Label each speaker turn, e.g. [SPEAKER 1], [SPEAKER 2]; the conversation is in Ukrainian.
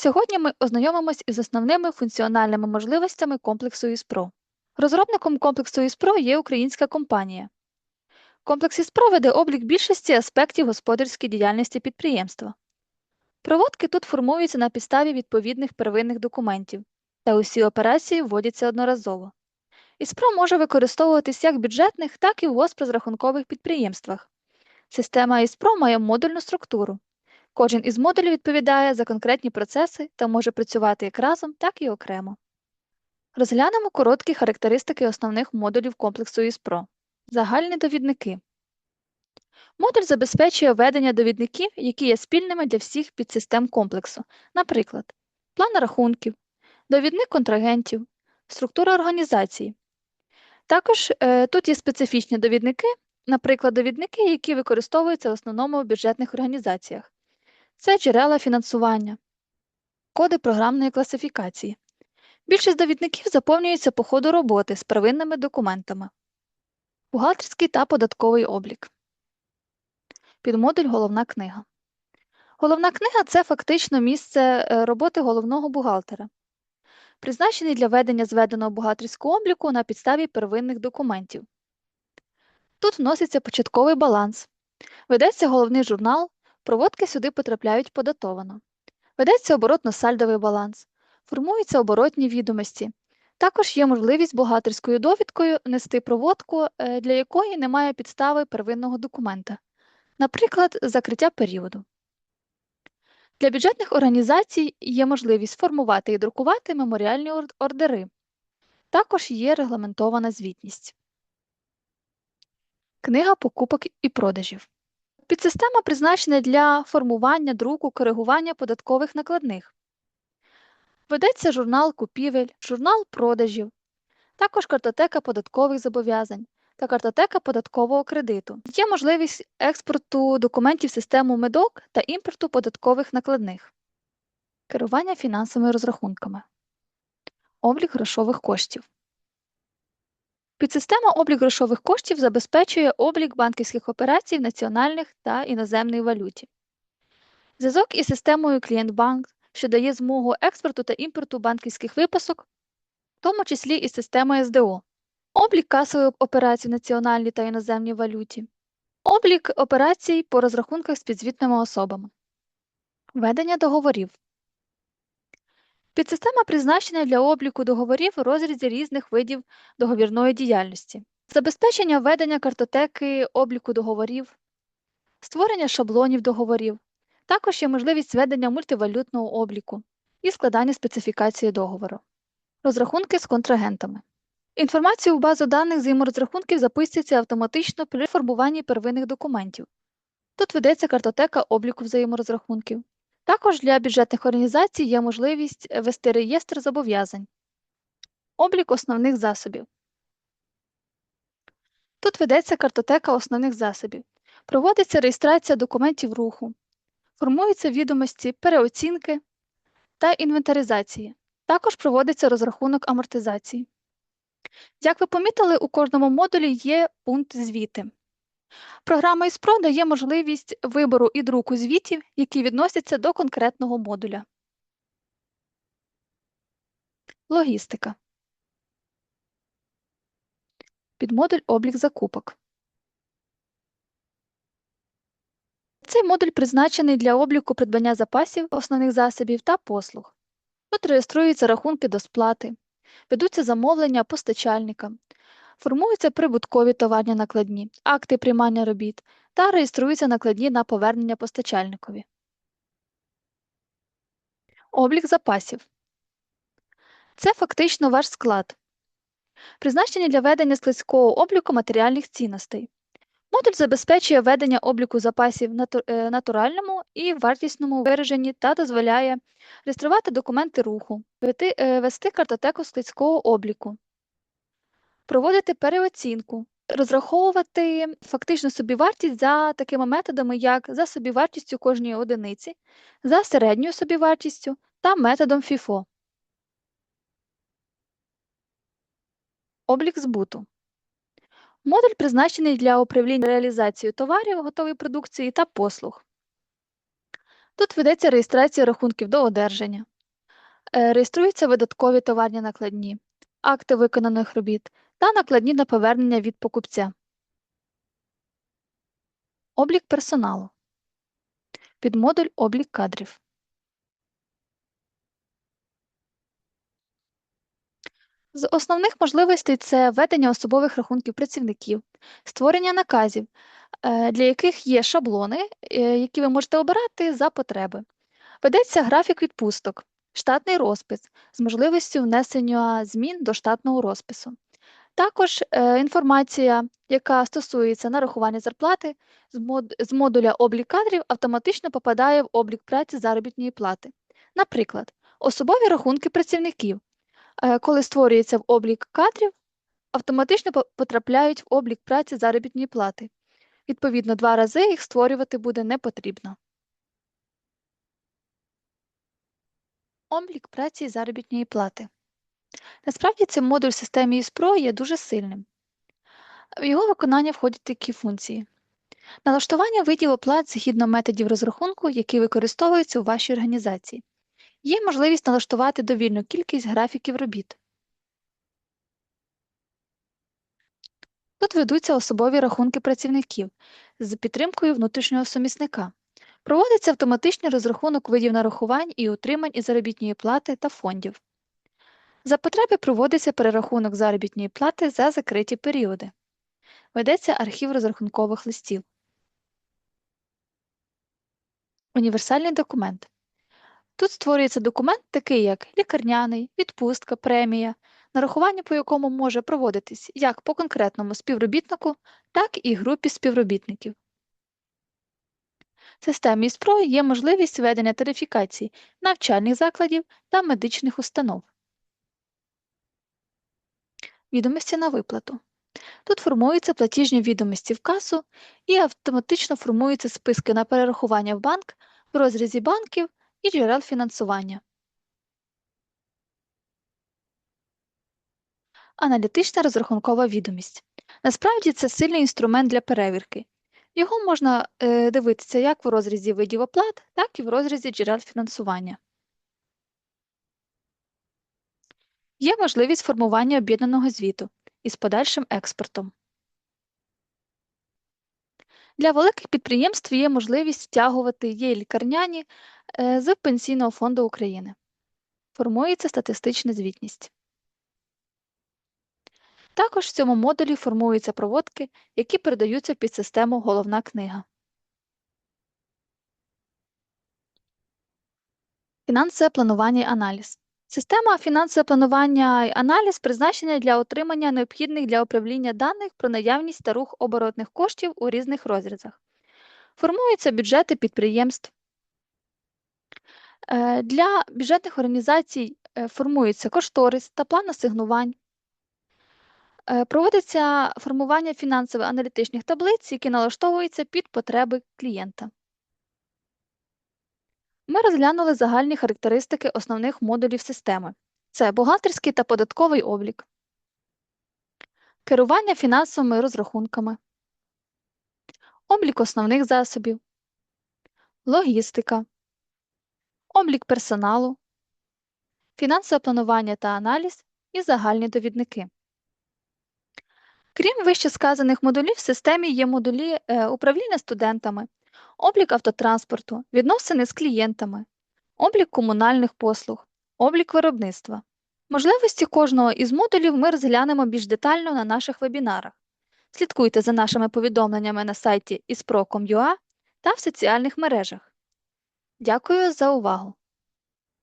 [SPEAKER 1] Сьогодні ми ознайомимось із основними функціональними можливостями комплексу ІСПРО. Розробником комплексу ІСПРО є українська компанія. Комплекс ІСПРО веде облік більшості аспектів господарської діяльності підприємства. Проводки тут формуються на підставі відповідних первинних документів, та усі операції вводяться одноразово. ІСПРО може використовуватись як в бюджетних, так і в госпрозрахункових підприємствах. Система ІСПРО має модульну структуру. Кожен із модулів відповідає за конкретні процеси та може працювати як разом, так і окремо. Розглянемо короткі характеристики основних модулів комплексу ІСПРО. Загальні довідники. Модуль забезпечує ведення довідників, які є спільними для всіх підсистем комплексу, наприклад, план рахунків, довідник контрагентів, структура організації. Також е, тут є специфічні довідники, наприклад, довідники, які використовуються в основному в бюджетних організаціях. Це джерела фінансування, коди програмної класифікації. Більшість довідників заповнюється по ходу роботи з первинними документами. Бухгалтерський та податковий облік. Підмодуль Головна книга. Головна книга це фактично місце е, роботи головного бухгалтера, призначений для ведення зведеного бухгалтерського обліку на підставі первинних документів. Тут вноситься початковий баланс, ведеться головний журнал, проводки сюди потрапляють податовано. Ведеться оборотно-сальдовий баланс, формуються оборотні відомості. Також є можливість бухгалтерською довідкою нести проводку, е, для якої немає підстави первинного документа, наприклад, закриття періоду. Для бюджетних організацій є можливість формувати і друкувати меморіальні ордери. Також є регламентована звітність. Книга покупок і продажів. Підсистема призначена для формування друку, коригування податкових накладних. Ведеться журнал купівель, журнал продажів, також картотека податкових зобов'язань та картотека податкового кредиту. Є можливість експорту документів в систему медок та імпорту податкових накладних, керування фінансовими розрахунками, облік грошових коштів. Підсистема облік грошових коштів забезпечує облік банківських операцій в національних та іноземній валюті. Зв'язок із системою Клієнтбанк, що дає змогу експорту та імпорту банківських випасок, в тому числі і система СДО, облік касових операцій в національній та іноземній валюті, облік операцій по розрахунках з підзвітними особами, ведення договорів. Підсистема призначена для обліку договорів у розрізі різних видів договірної діяльності, забезпечення ведення картотеки обліку договорів, створення шаблонів договорів, також є можливість ведення мультивалютного обліку і складання специфікації договору, розрахунки з контрагентами. Інформація у базу даних взаєморозрахунків записується автоматично при формуванні первинних документів. Тут ведеться картотека обліку взаєморозрахунків. Також для бюджетних організацій є можливість вести реєстр зобов'язань, облік основних засобів. Тут ведеться картотека основних засобів, проводиться реєстрація документів руху, формуються відомості переоцінки та інвентаризації. Також проводиться розрахунок амортизації. Як ви помітили, у кожному модулі є пункт звіти. Програма ІСПРО дає можливість вибору і друку звітів, які відносяться до конкретного модуля. Логістика. Підмодуль облік закупок. Цей модуль призначений для обліку придбання запасів, основних засобів та послуг. Тут реєструються рахунки до сплати, ведуться замовлення постачальника, формуються прибуткові товарні накладні, акти приймання робіт та реєструються накладні на повернення постачальникові. Облік запасів. Це фактично ваш склад. Призначені для ведення складського обліку матеріальних цінностей. Модуль забезпечує ведення обліку запасів в натуральному і вартісному вираженні та дозволяє реєструвати документи руху, вести картотеку складського обліку, проводити переоцінку, розраховувати фактичну собівартість за такими методами, як за собівартістю кожної одиниці, за середньою собівартістю та методом FIFO. Облік збуту. Модуль призначений для управління реалізацією товарів, готової продукції та послуг. Тут ведеться реєстрація рахунків до одержання, Е, реєструються видаткові товарні накладні, акти виконаних робіт та накладні на повернення від покупця. Облік персоналу. Підмодуль облік кадрів. З основних можливостей це ведення особових рахунків працівників, створення наказів, е, для яких є шаблони, е, які ви можете обирати за потреби. Ведеться графік відпусток, штатний розпис з можливістю внесення змін до штатного розпису. Також е, інформація, яка стосується нарахування зарплати, з, мод... з модуля облік кадрів автоматично попадає в облік праці заробітної плати. Наприклад, особові рахунки працівників, е, коли створюється в облік кадрів, автоматично потрапляють в облік праці заробітної плати. Відповідно, два рази їх створювати буде не потрібно. Облік праці заробітної плати. Насправді цей модуль в системі ІСПРО є дуже сильним. В його виконання входять такі функції. Налаштування видів оплат згідно методів розрахунку, які використовуються у вашій організації. Є можливість налаштувати довільну кількість графіків робіт. Тут ведуться особові рахунки працівників з підтримкою внутрішнього сумісника. Проводиться автоматичний розрахунок видів нарахувань і утримань і заробітної плати та фондів. За потреби проводиться перерахунок заробітної плати за закриті періоди. Ведеться архів розрахункових листів. Універсальний документ. Тут створюється документ, такий як лікарняний, відпустка, премія, нарахування по якому може проводитись як по конкретному співробітнику, так і групі співробітників. В системі ІСПРО є можливість ведення тарифікацій навчальних закладів та медичних установ. Відомості на виплату. Тут формуються платіжні відомості в касу і автоматично формуються списки на перерахування в банк в розрізі банків і джерел фінансування. Аналітична розрахункова відомість. Насправді це сильний інструмент для перевірки. Його можна е, дивитися як в розрізі видів оплат, так і в розрізі джерел фінансування. Є можливість формування об'єднаного звіту із подальшим експортом. Для великих підприємств є можливість втягувати є лікарняні е, з Пенсійного фонду України. Формується статистична звітність. Також в цьому модулі формуються проводки, які передаються під систему Головна книга. Фінансове планування і аналіз. Система фінансове планування і аналіз призначена для отримання необхідних для управління даних про наявність та рух оборотних коштів у різних розрізах. Формуються бюджети підприємств. Е, Для бюджетних організацій е, формується кошторис та план асигнувань. Е, Проводиться формування фінансово-аналітичних таблиць, які налаштовуються під потреби клієнта. Ми розглянули загальні характеристики основних модулів системи. Це бухгалтерський та податковий облік, керування фінансовими розрахунками, облік основних засобів, логістика, облік персоналу, фінансове планування та аналіз і загальні довідники. Крім вище сказаних модулів, в системі є модулі е, управління студентами, облік автотранспорту, відносини з клієнтами, облік комунальних послуг, облік виробництва. Можливості кожного із модулів ми розглянемо більш детально на наших вебінарах. Слідкуйте за нашими повідомленнями на сайті ispro.com.ua та в соціальних мережах. Дякую за увагу!